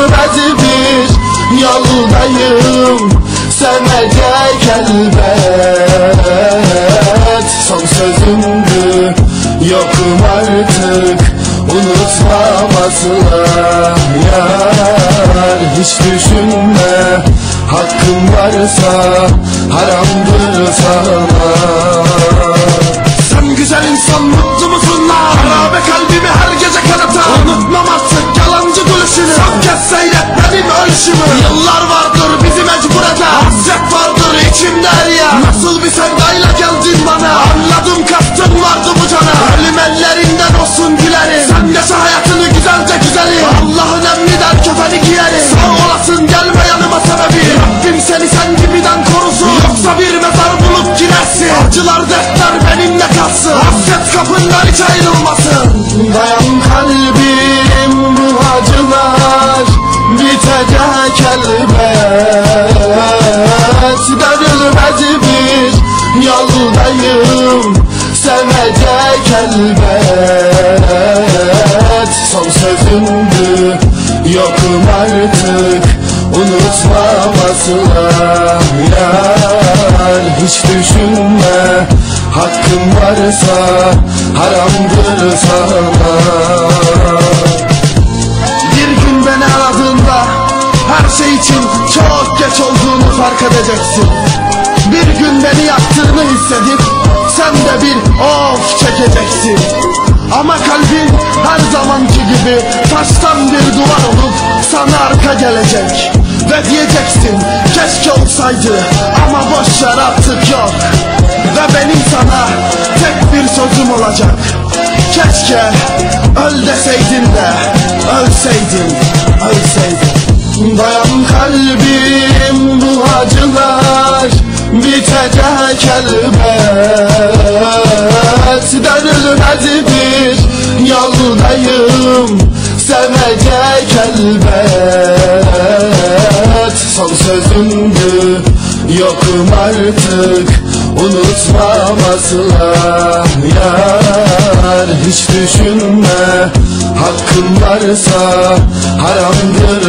hasretidir Yoldayım sana gel elbet Son sözümdü yokum artık Unutmam asla yar. Hiç düşünme hakkım varsa haramdır sana. Ölüşümü Yıllar vardır bizi mecbur eden Hasret vardır içimde eriyen Nasıl bir sevdayla geldin bana? Anladım kastın vardı bu cana. Ölüm ellerinden olsun gülerim Sen yaşa hayatını güzelce güzelim. Allah'ın emriden kefeni giyerim. Sağ olasın gelme yanıma sebebi. Rabbim seni sen gibiden korusun. Yoksa bir mezar bulup girersin. Acılar dertler benimle kalsın. Hasret kapından hiç ayrılmasın. Dayan kalbim yoldayım Sevecek elbet. Son sözümdü yokum artık. Unutmam asla yar. Hiç düşünme hakkım varsa Haramdır sana. Bir gün beni aradığında her şey için çok geç olduğunu fark edeceksin Bir gün beni yaktığını hissedip sen de bir of çekeceksin. Ama kalbin her zamanki gibi taştan bir duvar olup sana arka gelecek. Ve diyeceksin keşke olsaydı ama boş ver artık yok. Ve benim sana tek bir sözüm olacak. Keşke öl deseydin de ölseydin, ölseydin. Dayan kalbim bu acılar bitecek elbet. Dönülmez bir yoldayım sevecek elbet. Son sözümdü. Yokum artık. Unutmam asla yar Hiç düşünme. Hakkın varsa Haramdır